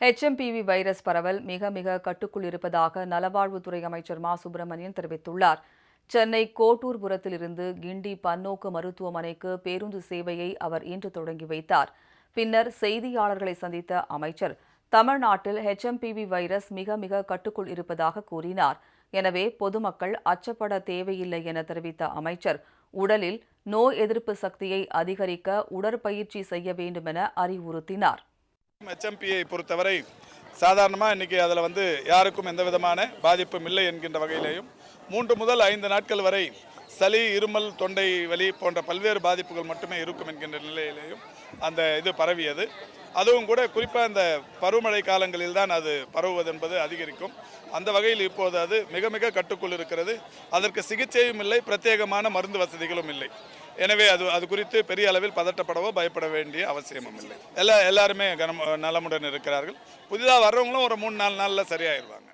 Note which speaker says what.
Speaker 1: HMPV virus பரவல் மிக மிக கட்டுக்குள் இருப்பதாக நலவாழ்வுத்துறை அமைச்சர் மா. சுப்பிரமணியன் தெரிவித்துள்ளார். சென்னை கோட்டூர்புரத்தில் இருந்து கிண்டி பன்னோக்கு மருத்துவமனைக்கு பேருந்து சேவையை அவர் இன்று தொடங்கி வைத்தார். பின்னர் செய்தியாளர்களை சந்தித்த அமைச்சர் தமிழ்நாட்டில் ஹெச்எம்பிவி வைரஸ் மிக மிக கட்டுக்குள் இருப்பதாக கூறினார். எனவே பொதுமக்கள் அச்சப்பட தேவையில்லை என தெரிவித்த அமைச்சர் உடலில் நோய் எதிர்ப்பு சக்தியை அதிகரிக்க உடற்பயிற்சி செய்ய வேண்டுமென அறிவுறுத்தினார்.
Speaker 2: ஹெச்எம்பியை பொறுத்தவரை சாதாரணமாக இன்றைக்கி அதில் வந்து யாருக்கும் எந்த விதமான பாதிப்பும் இல்லை என்கின்ற வகையிலேயும் மூன்று முதல் ஐந்து நாட்கள் வரை சளி இருமல் தொண்டை வலி போன்ற பல்வேறு பாதிப்புகள் மட்டுமே இருக்கும் என்கின்ற நிலையிலேயும் அந்த இது பரவியது. அதுவும் கூட குறிப்பாக இந்த பருவமழை காலங்களில் தான் அது பரவுவது என்பது அதிகரிக்கும். அந்த வகையில் இப்போது அது மிக மிக கட்டுக்குள் இருக்கிறது. அதற்கு சிகிச்சையும் இல்லை பிரத்யேகமான மருந்து வசதிகளும் இல்லை. எனவே அது அது குறித்து பெரிய அளவில் பதட்டப்படவோ பயப்பட வேண்டிய அவசியமும் இல்லை. எல்லா எல்லாருமே கனம் நலமுடன் இருக்கிறார்கள். புதிதாக வர்றவங்களும் ஒரு மூணு நாலு நாளில் சரியாயிருவாங்க.